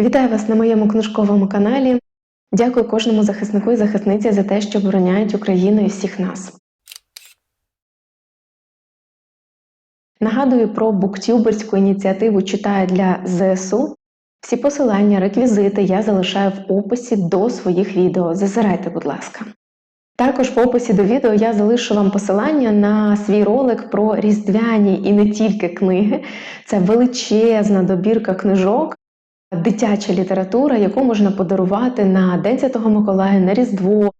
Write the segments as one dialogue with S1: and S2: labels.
S1: Вітаю вас на моєму книжковому каналі. Дякую кожному захиснику і захисниці за те, що обороняють Україну і всіх нас. Нагадую про буктюберську ініціативу Читаю для ЗСУ. Всі посилання, реквізити я залишаю в описі до своїх відео. Зазирайте, будь ласка. Також в описі до відео я залишу вам посилання на свій ролик про різдвяні і не тільки книги. Це величезна добірка книжок, дитяча література, яку можна подарувати на День Святого Миколая, на Різдво.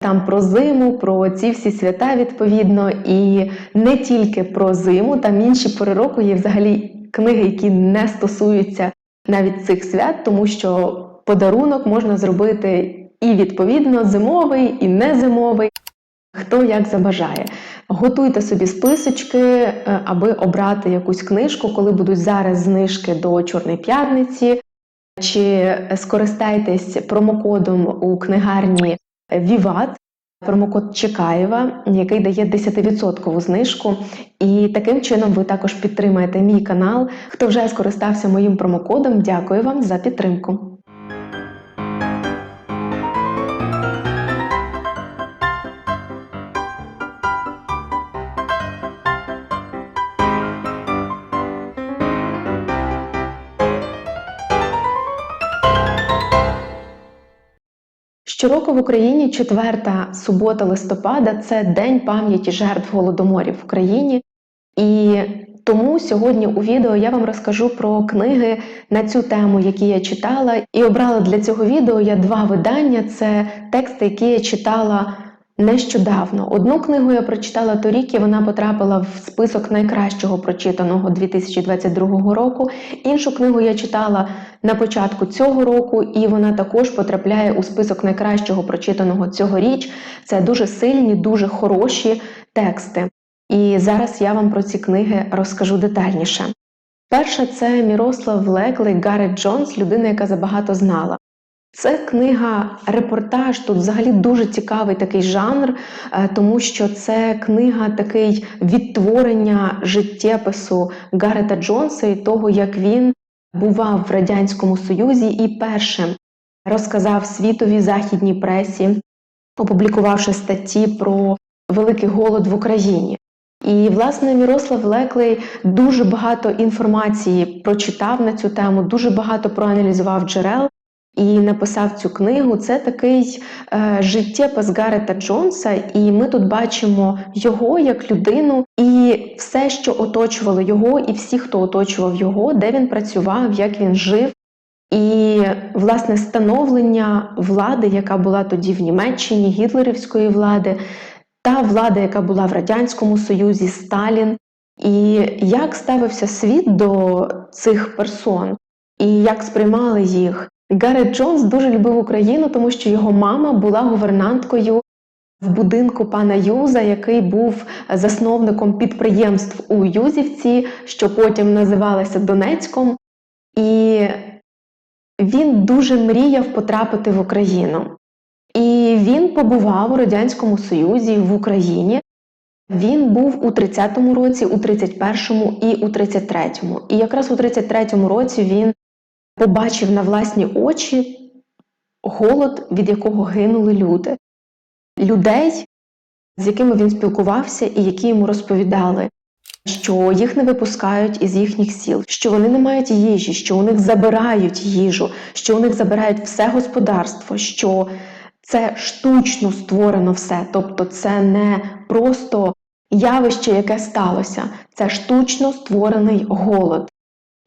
S1: Там про зиму, про ці всі свята відповідно, і не тільки про зиму, там інші пори року є взагалі книги, які не стосуються навіть цих свят, тому що подарунок можна зробити і відповідно зимовий, і не зимовий. Хто як забажає. Готуйте собі списочки, е, аби обрати якусь книжку, коли будуть зараз знижки до Чорної п'ятниці, чи скористайтесь промокодом у книгарні Віват, промокод Чекаєва, який дає 10% знижку. І таким чином ви також підтримаєте мій канал. Хто вже скористався моїм промокодом, дякую вам за підтримку. Щороку в Україні четверта субота листопада це День пам'яті жертв голодоморів в Україні. І тому сьогодні у відео я вам розкажу про книги на цю тему, які я читала. І обрала для цього відео я два видання: це тексти, які я читала нещодавно. Одну книгу я прочитала торік, і вона потрапила в список найкращого прочитаного 2022 року. Іншу книгу я читала на початку цього року, і вона також потрапляє у список найкращого прочитаного цьогоріч. Це дуже сильні, дуже хороші тексти. І зараз я вам про ці книги розкажу детальніше. Перша це Мірослав Леклей Гаррет Джонс, людина, яка забагато знала. Це книга репортаж. Тут взагалі дуже цікавий такий жанр, е, тому що це книга такий відтворення життєпису Гарета Джонса і того, як він бував в Радянському Союзі і першим розказав світовій західній пресі, опублікувавши статті про великий голод в Україні. І, власне, Мірослав Леклей дуже багато інформації прочитав на цю тему, дуже багато проаналізував джерел і написав цю книгу. Це такий е, життєпис Гарета Джонса, і ми тут бачимо його як людину і все, що оточувало його, і всі, хто оточував його, де він працював, як він жив. І, власне, становлення влади, яка була тоді в Німеччині, гітлерівської влади, та влада, яка була в Радянському Союзі, Сталін, і як ставився світ до цих персон, і як сприймали їх. Гаррет Джонс дуже любив Україну, тому що його мама була гувернанткою в будинку пана Юза, який був засновником підприємств у Юзівці, що потім називалося Донецьком. І він дуже мріяв потрапити в Україну. І він побував у Радянському Союзі в Україні. Він був у 30-му році, у 31-му і у 33-му. І якраз у 33-му році він побачив на власні очі голод, від якого гинули люди, людей, з якими він спілкувався, і які йому розповідали, що їх не випускають із їхніх сіл, що вони не мають їжі, що у них забирають їжу, що у них забирають все господарство, що це штучно створено все, тобто це не просто явище, яке сталося, це штучно створений голод.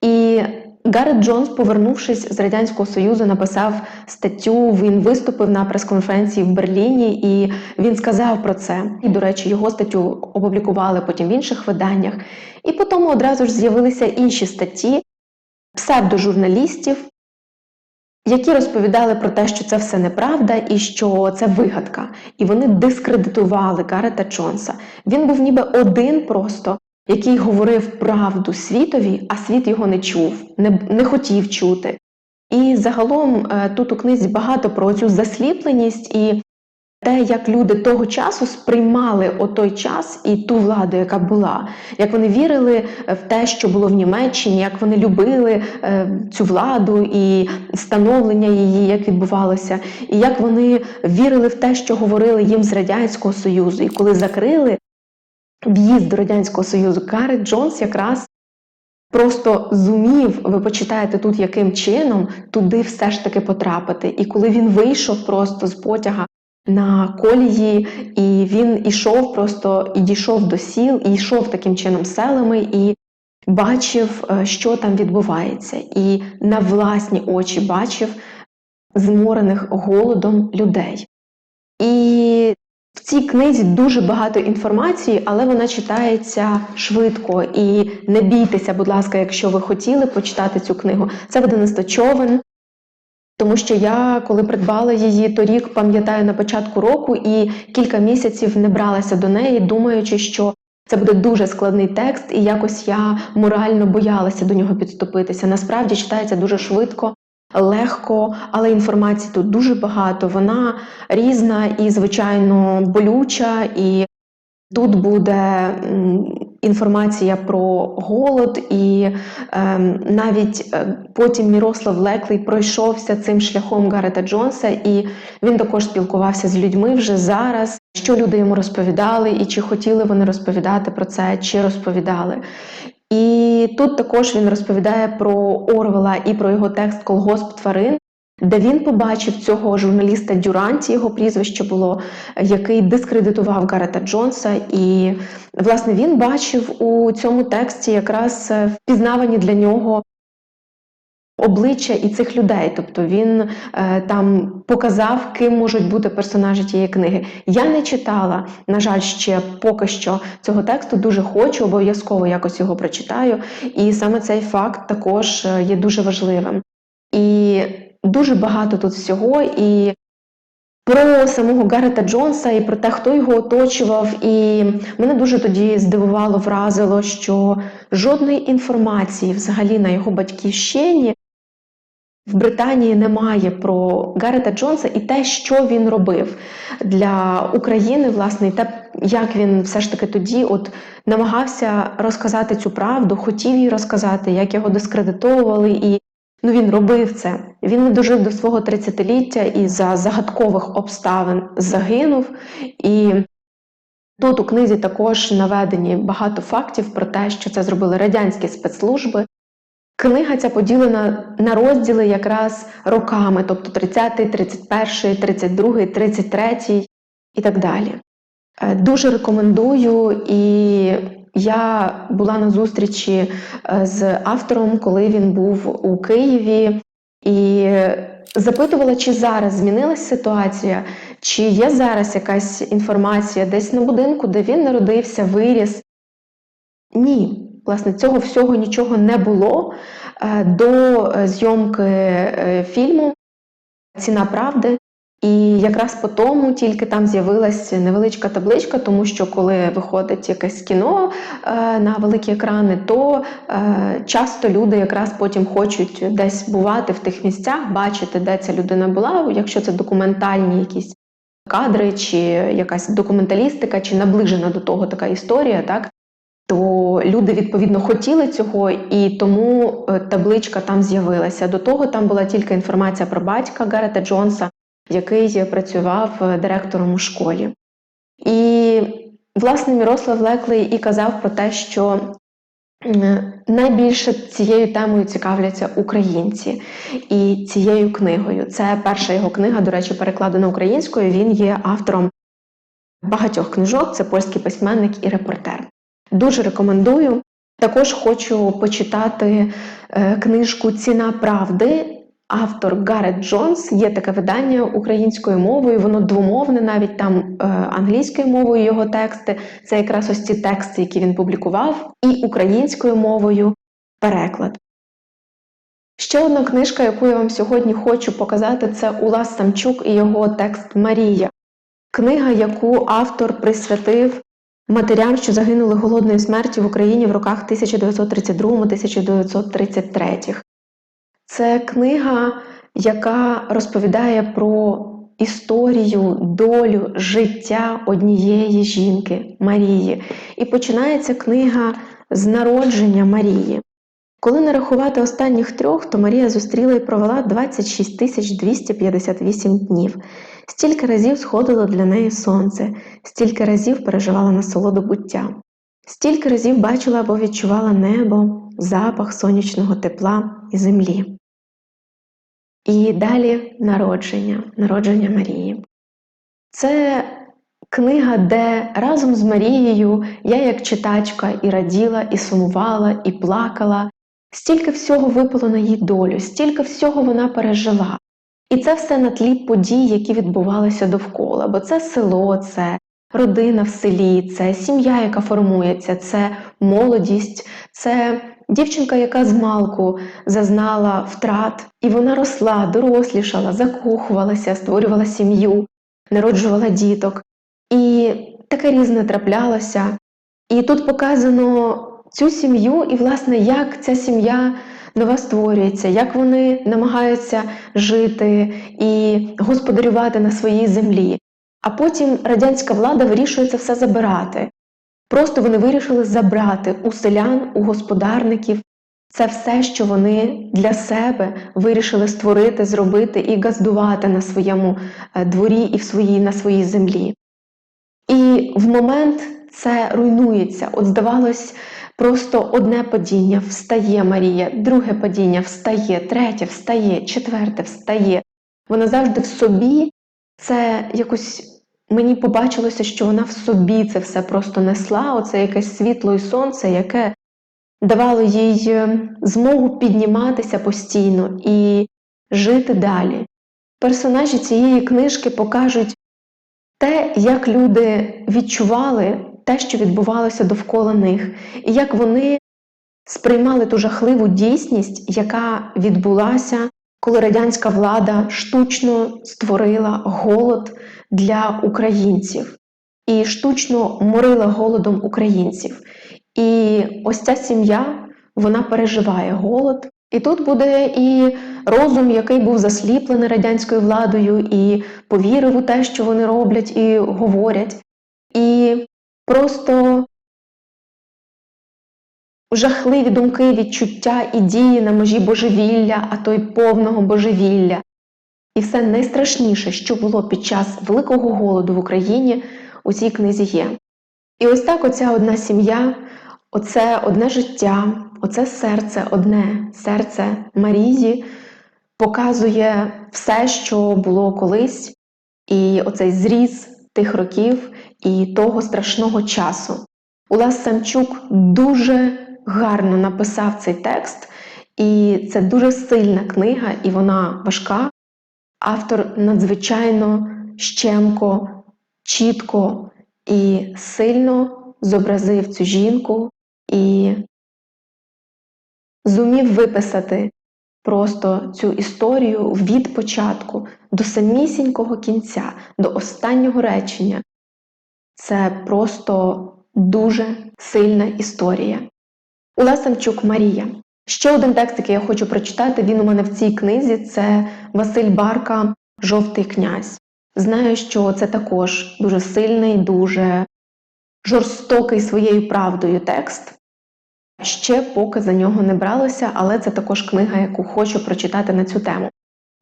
S1: І Гаррет Джонс, повернувшись з Радянського Союзу, написав статтю. Він виступив на прес-конференції в Берліні, і він сказав про це. І, до речі, його статтю опублікували потім в інших виданнях. І потім одразу ж з'явилися інші статті псевдожурналістів, які розповідали про те, що це все неправда і що це вигадка. І вони дискредитували Гаррета Джонса. Він був ніби один просто який говорив правду світові, а світ його не чув, не, не хотів чути. І загалом е, тут у книзі багато про цю засліпленість і те, як люди того часу сприймали отой час і ту владу, яка була, як вони вірили в те, що було в Німеччині, як вони любили е, цю владу і становлення її, як відбувалося, і як вони вірили в те, що говорили їм з Радянського Союзу. І коли закрили в'їзд до Радянського Союзу, Гаррет Джонс якраз просто зумів, ви почитаєте тут, яким чином туди все ж таки потрапити. І коли він вийшов просто з потяга на колії, і він ішов просто і дійшов до сіл, і йшов таким чином селами, і бачив, е, що там відбувається, і на власні очі бачив зморених голодом людей. І в цій книзі дуже багато інформації, але вона читається швидко. І не бійтеся, будь ласка, якщо ви хотіли почитати цю книгу. Це видавництво човен. Тому що я, коли придбала її торік, пам'ятаю на початку року і кілька місяців не бралася до неї, думаючи, що це буде дуже складний текст, і якось я морально боялася до нього підступитися. Насправді читається дуже швидко, легко, але інформації тут дуже багато. Вона різна і, звичайно, болюча, і тут буде інформація про голод, і ем, навіть е, потім Мірослав Леклий пройшовся цим шляхом Гарета Джонса, і він також спілкувався з людьми вже зараз, що люди йому розповідали, і чи хотіли вони розповідати про це, чи розповідали. І тут також він розповідає про Орвела і про його текст Колгосп тварин, де він побачив цього журналіста Дюранті, його прізвище було, який дискредитував Гарета Джонса. І, власне, він бачив у цьому тексті якраз впізнавані для нього. Обличчя і цих людей, тобто він е, там показав, ким можуть бути персонажі тієї книги. Я не читала, на жаль, ще поки що цього тексту. Дуже хочу, обов'язково якось його прочитаю. І саме цей факт також е, є дуже важливим. І дуже багато тут всього. І про самого Гарета Джонса і про те, хто його оточував. І мене дуже тоді здивувало, вразило, що жодної інформації взагалі на його батьківщині. В Британії немає про Гарета Джонса і те, що він робив для України, власне, і те, як він все ж таки тоді от намагався розказати цю правду, хотів її розказати, як його дискредитовували, і ну він робив це. Він не дожив до свого 30-ліття і за загадкових обставин загинув. І тут у книзі також наведені багато фактів про те, що це зробили радянські спецслужби. Книга ця поділена на розділи якраз роками, тобто 30, 31, 32, 33 і так далі. Е, дуже рекомендую, і я була на зустрічі е, з автором, коли він був у Києві, і запитувала, чи зараз змінилася ситуація, чи є зараз якась інформація десь на будинку, де він народився, виріс. Ні. Власне, цього всього нічого не було е, до зйомки е, фільму Ціна правди. І якраз по тому тільки там з'явилася невеличка табличка, тому що коли виходить якесь кіно е, на великі екрани, то часто люди якраз потім хочуть десь бувати в тих місцях, бачити, де ця людина була, якщо це документальні якісь кадри, чи якась документалістика, чи наближена до того така історія, так то люди відповідно хотіли цього, і тому е, табличка там з'явилася. До того там була тільки інформація про батька Гарета Джонса, який працював е, директором у школі. І, власне, Мірослав Леклий і казав про те, що найбільше цією темою цікавляться українці і цією книгою. Це перша його книга, до речі, перекладена українською. Він є автором багатьох книжок, це польський письменник і репортер. Дуже рекомендую. Також хочу почитати е, книжку Ціна правди. Автор Гарет Джонс є таке видання українською мовою, воно двомовне, навіть там е, англійською мовою його тексти. Це якраз ось ці тексти, які він публікував, і українською мовою переклад. Ще одна книжка, яку я вам сьогодні хочу показати, це Улас Самчук і його текст Марія. Книга, яку автор присвятив матерям, що загинули голодною смертю в Україні в роках 1932-1933. Це книга, яка розповідає про історію, долю, життя однієї жінки Марії. І починається книга з народження Марії. Коли нарахувати останніх трьох, то Марія зустріла і провела 26 тисяч 258 днів. Стільки разів сходило для неї сонце, стільки разів переживала насолоду буття, стільки разів бачила або відчувала небо, запах сонячного тепла і землі. І далі народження, народження Марії. Це книга, де разом з Марією я, як читачка, і раділа, і сумувала, і плакала. Стільки всього випало на її долю, стільки всього вона пережила. І це все на тлі подій, які відбувалися довкола. Бо це село, це родина в селі, це сім'я, яка формується, це молодість, це дівчинка, яка з малку зазнала втрат, і вона росла, дорослішала, закохувалася, створювала сім'ю, народжувала діток. І таке різне траплялося. І тут показано цю сім'ю, і, власне, як ця сім'я нова створюється, як вони намагаються жити і господарювати на своїй землі. А потім радянська влада вирішує це все забирати. Просто вони вирішили забрати у селян, у господарників це все, що вони для себе вирішили створити, зробити і газдувати на своєму е, дворі і в своїй, на своїй землі. І в момент це руйнується. От здавалось, просто одне падіння встає Марія, друге падіння встає, третє встає, четверте встає. Вона завжди в собі це якось. Мені побачилося, що вона в собі це все просто несла, оце якесь світло і сонце, яке давало їй е, змогу підніматися постійно і жити далі. Персонажі цієї книжки покажуть те, як люди відчували те, що відбувалося довкола них, і як вони сприймали ту жахливу дійсність, яка відбулася, коли радянська влада штучно створила голод для українців і штучно морила голодом українців. І ось ця сім'я вона переживає голод. І тут буде і розум, який був засліплений радянською владою, і повірив у те, що вони роблять і говорять. І просто жахливі думки, відчуття і дії на межі божевілля, а то й повного божевілля. І все найстрашніше, що було під час великого голоду в Україні, у цій книзі є. І ось так оця одна сім'я, оце одне життя, оце серце одне, серце Марії показує все, що було колись, і оцей зріз тих років і того страшного часу. Улас Самчук дуже гарно написав цей текст, і це дуже сильна книга, і вона важка. Автор надзвичайно щемко, чітко і сильно зобразив цю жінку і зумів виписати просто цю історію від початку до самісінького кінця, до останнього речення. Це просто дуже сильна історія. Ула Марія. Ще один текст, який я хочу прочитати, він у мене в цій книзі це Василь Барка, Жовтий князь. Знаю, що це також дуже сильний, дуже жорстокий своєю правдою текст. Ще поки за нього не бралося, але це також книга, яку хочу прочитати на цю тему.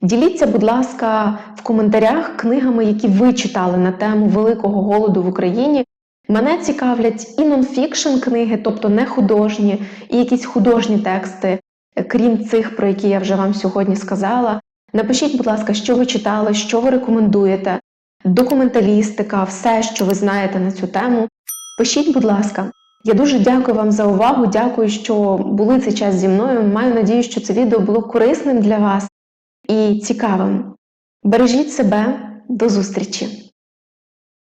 S1: Діліться, будь ласка, в коментарях книгами, які ви читали на тему Великого голоду в Україні. Мене цікавлять і нонфікшн книги, тобто не художні, і якісь художні тексти, крім цих, про які я вже вам сьогодні сказала. Напишіть, будь ласка, що ви читали, що ви рекомендуєте, документалістика, все, що ви знаєте на цю тему. Пишіть, будь ласка. Я дуже дякую вам за увагу. Дякую, що були цей час зі мною. Маю надію, що це відео було корисним для вас і цікавим. Бережіть себе, до зустрічі!